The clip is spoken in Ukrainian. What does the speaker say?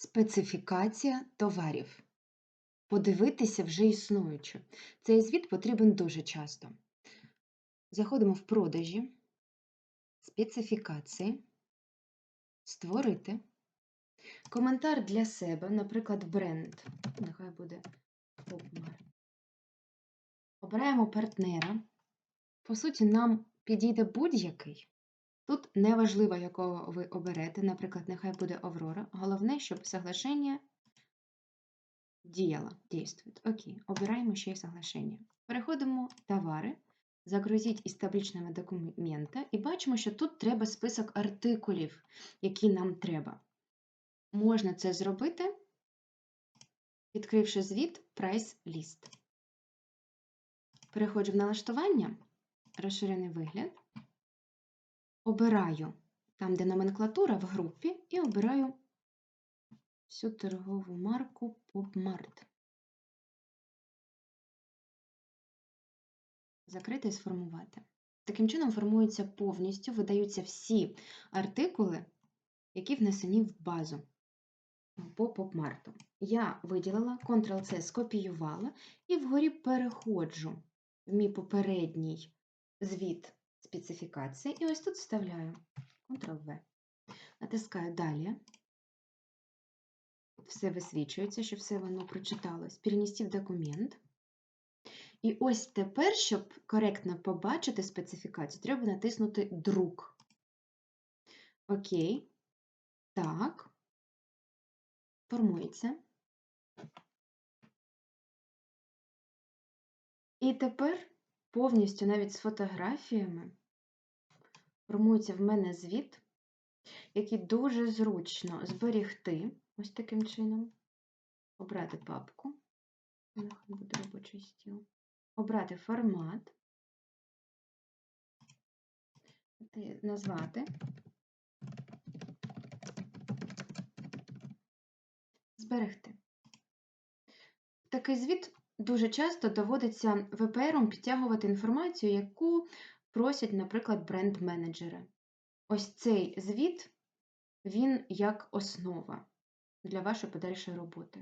Специфікація товарів. Подивитися вже існуючу. Цей звіт потрібен дуже часто. Заходимо в продажі, специфікації, створити. Коментар для себе, наприклад, бренд. Нехай буде Popmart. Обираємо партнера. По суті, нам підійде будь-який. Тут неважливо, якого ви оберете, наприклад, нехай буде Аврора. Головне, щоб соглашення діяло, дійствує. Окей, обираємо ще й соглашення. Переходимо товари, загрузіть із табличного документа і бачимо, що тут треба список артикулів, які нам треба. Можна це зробити, відкривши звіт Price List. Переходжу в налаштування, розширений вигляд. Обираю там, де номенклатура в групі, і обираю всю торгову марку PopMart. Закрити і сформувати. Таким чином формується повністю, видаються всі артикули, які внесені в базу по PopMart. Я виділила, Ctrl-C скопіювала і вгорі переходжу в мій попередній звіт специфікації, і ось тут вставляю Ctrl-V. Натискаю Далі. Все висвічується, щоб все воно прочиталось. Перенести в документ. І ось тепер, щоб коректно побачити специфікацію, треба натиснути Друк. Окей. Так. Формується. І тепер повністю навіть з фотографіями формується в мене звіт, який дуже зручно зберігти ось таким чином, обрати папку, буде робочий стіл, обрати формат, назвати, зберегти. Такий звіт дуже часто доводиться ВПРом підтягувати інформацію, яку просять, наприклад, бренд-менеджери. Ось цей звіт, він як основа для вашої подальшої роботи.